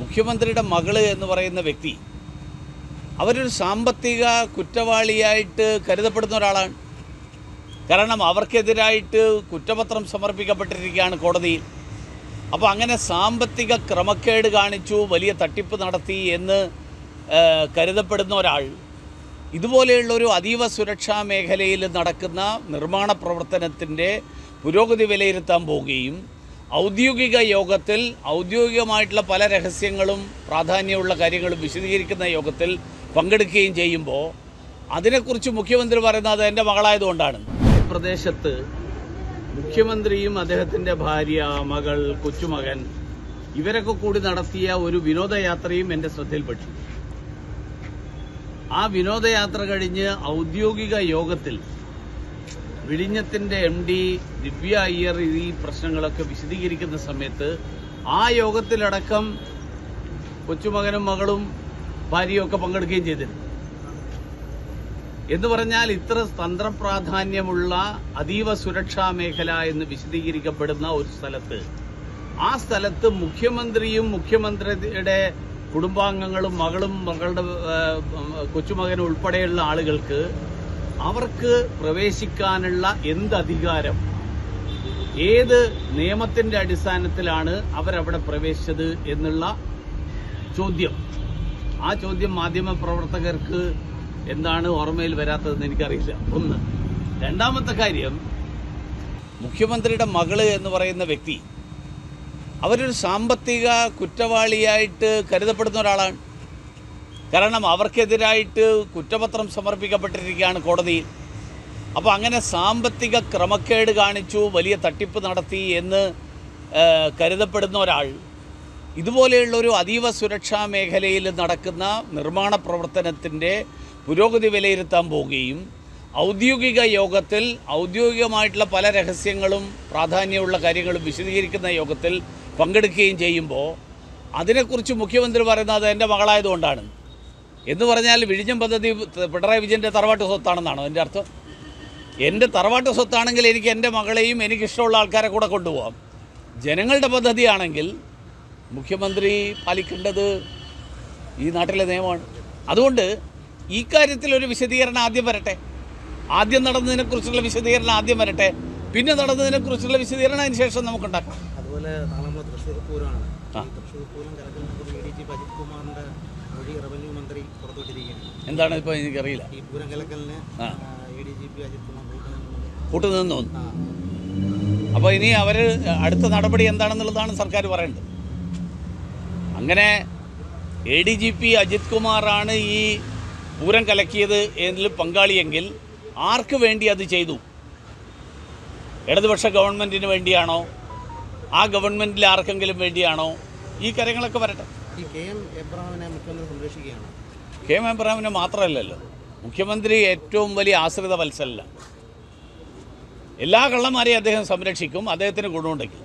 മുഖ്യമന്ത്രിയുടെ മകൾ എന്ന് പറയുന്ന വ്യക്തി അവരൊരു സാമ്പത്തിക കുറ്റവാളിയായിട്ട് കരുതപ്പെടുന്ന ഒരാളാണ്. കാരണം അവർക്കെതിരായിട്ട് കുറ്റപത്രം സമർപ്പിക്കപ്പെട്ടിരിക്കുകയാണ് കോടതിയിൽ. അപ്പോൾ അങ്ങനെ സാമ്പത്തിക ക്രമക്കേട് കാണിച്ചു വലിയ തട്ടിപ്പ് നടത്തി എന്ന് കരുതപ്പെടുന്ന ഒരാൾ ഇതുപോലെയുള്ള ഒരു അതീവ സുരക്ഷാ മേഖലയിൽ നടക്കുന്ന നിർമ്മാണ പ്രവർത്തനത്തിന്റെ പുരോഗതി വിലയിരുത്താൻ പോവുകയും ഔദ്യോഗിക യോഗത്തിൽ ഔദ്യോഗികമായിട്ടുള്ള പല രഹസ്യങ്ങളും പ്രാധാന്യമുള്ള കാര്യങ്ങളും വിശദീകരിക്കുന്ന യോഗത്തിൽ പങ്കെടുക്കുകയും ചെയ്യുമ്പോൾ അതിനെക്കുറിച്ച് മുഖ്യമന്ത്രി പറയുന്നത് എന്റെ മകളായതുകൊണ്ടാണ്. പ്രദേശത്ത് മുഖ്യമന്ത്രിയും അദ്ദേഹത്തിന്റെ ഭാര്യ മകൾ കൊച്ചുമകൻ ഇവരൊക്കെ കൂടി നടത്തിയ ഒരു വിനോദയാത്രയും എന്റെ ശ്രദ്ധയിൽപ്പെട്ടു. ആ വിനോദയാത്ര കഴിഞ്ഞ് ഔദ്യോഗിക യോഗത്തിൽ വിഴിഞ്ഞത്തിന്റെ എം ഡി ദിവ്യ അയ്യർ ഈ പ്രശ്നങ്ങളൊക്കെ വിശദീകരിക്കുന്ന സമയത്ത് ആ യോഗത്തിലടക്കം കൊച്ചുമകനും മകളും ഭാര്യയൊക്കെ പങ്കെടുക്കുകയും ചെയ്തിരുന്നു. എന്ന് പറഞ്ഞാൽ ഇത്ര തന്ത്രപ്രാധാന്യമുള്ള അതീവ സുരക്ഷാ മേഖല എന്ന് വിശദീകരിക്കപ്പെടുന്ന ഒരു സ്ഥലത്ത്. ആ സ്ഥലത്ത് മുഖ്യമന്ത്രിയും മുഖ്യമന്ത്രിയുടെ കുടുംബാംഗങ്ങളും മകളും മകളുടെ കൊച്ചുമകനും ഉൾപ്പെടെയുള്ള ആളുകൾക്ക് അവർക്ക് പ്രവേശിക്കാനുള്ള എന്ത് അധികാരം? ഏത് നിയമത്തിന്റെ അടിസ്ഥാനത്തിലാണ് അവരവിടെ പ്രവേശിച്ചത് എന്നുള്ള ചോദ്യം. ആ ചോദ്യം മാധ്യമ പ്രവർത്തകർക്ക് എന്താണ് ഓർമ്മയിൽ വരാത്തതെന്ന് എനിക്കറിയില്ല. ഒന്ന്. രണ്ടാമത്തെ കാര്യം മുഖ്യമന്ത്രിയുടെ മകൾ എന്ന് പറയുന്ന വ്യക്തി അവരൊരു സാമ്പത്തിക കുറ്റവാളിയായിട്ട് കരുതപ്പെടുന്ന ഒരാളാണ്. കാരണം അവർക്കെതിരായിട്ട് കുറ്റപത്രം സമർപ്പിക്കപ്പെട്ടിരിക്കുകയാണ് കോടതിയിൽ. അപ്പോൾ അങ്ങനെ സാമ്പത്തിക ക്രമക്കേട് കാണിച്ചു വലിയ തട്ടിപ്പ് നടത്തി എന്ന് കരുതപ്പെടുന്ന ഒരാൾ ഇതുപോലെയുള്ള ഒരു അതീവ സുരക്ഷാ മേഖലയിൽ നടക്കുന്ന നിർമ്മാണ പ്രവർത്തനത്തിന്റെ പുരോഗതി വിലയിരുത്താൻ പോവുകയും ഔദ്യോഗിക യോഗത്തിൽ ഔദ്യോഗികമായിട്ടുള്ള പല രഹസ്യങ്ങളും പ്രാധാന്യമുള്ള കാര്യങ്ങളും വിശദീകരിക്കുന്ന യോഗത്തിൽ പങ്കെടുക്കുകയും ചെയ്യുമ്പോൾ അതിനെക്കുറിച്ച് മുഖ്യമന്ത്രി പറയുന്നത് എന്റെ മകളായതുകൊണ്ടാണ്. എന്ന് പറഞ്ഞാൽ വിഴിഞ്ഞം പദ്ധതി പിണറായി വിജയന്റെ തറവാട്ട് സ്വത്താണെന്നാണോ എന്റെ അർത്ഥം? എന്റെ തറവാട്ട് സ്വത്താണെങ്കിൽ എനിക്ക് എന്റെ മകളെയും എനിക്കിഷ്ടമുള്ള ആൾക്കാരെ കൂടെ കൊണ്ടുപോകാം ജനങ്ങളുടെ പദ്ധതിയാണെങ്കിൽ മുഖ്യമന്ത്രി പാലിക്കേണ്ടത് ഈ നാട്ടിലെ നിയമമാണ്. അതുകൊണ്ട് ഈ കാര്യത്തിൽ ഒരു വിശദീകരണം ആദ്യം വരട്ടെ. ആദ്യം നടന്നതിനെക്കുറിച്ചുള്ള വിശദീകരണം ആദ്യം വരട്ടെ. പിന്നെ നടന്നതിനെക്കുറിച്ചുള്ള വിശദീകരണം അതിന് ശേഷം നമുക്കുണ്ടാക്കാം അതുപോലെ തൃശ്ശൂർ പൂരമാണ് ഈ തൃശ്ശൂർ പൂരം കലക്കുന്നതിന് എ ഡി ജി അജിത് കുമാറിന്റെ വഴി റവന്യൂ മന്ത്രി പുറത്തുവിട്ടിരിക്കുകയാണ്. എന്താണ് ഇപ്പോൾ എനിക്കറിയില്ല. ഈ Pooram കലക്കലിന്. A D G P Ajith Kumar. കൂട്ടുനിന്നു അപ്പോൾ ഇനി അവർ അടുത്ത നടപടി എന്താണെന്നുള്ളതാണ് സർക്കാർ പറയേണ്ടത്. അങ്ങനെ A D G P Ajith കുമാറാണ് ഈ പൂരം കലക്കിയത് എന്നതിൽ പങ്കാളിയെങ്കിൽ ആർക്ക് വേണ്ടി അത് ചെയ്തു? ഇടതുപക്ഷ ഗവൺമെന്റിന് വേണ്ടിയാണോ? ആ ഗവൺമെന്റിൽ ആർക്കെങ്കിലും വേണ്ടിയാണോ? ഈ കാര്യങ്ങളൊക്കെ വരട്ടെ. ഈ കെ എം എബ്രഹാമിനെ മുഖ്യമന്ത്രി സംരക്ഷിക്കുകയാണ്? കെ എം എബ്രഹാമിനെ മാത്രമല്ലല്ലോ. മുഖ്യമന്ത്രി ഏറ്റവും വലിയ ആശ്രിത വത്സലല്ല എല്ലാ കള്ളന്മാരെയും അദ്ദേഹം സംരക്ഷിക്കും അദ്ദേഹത്തിന് ഗുണമുണ്ടെങ്കിൽ.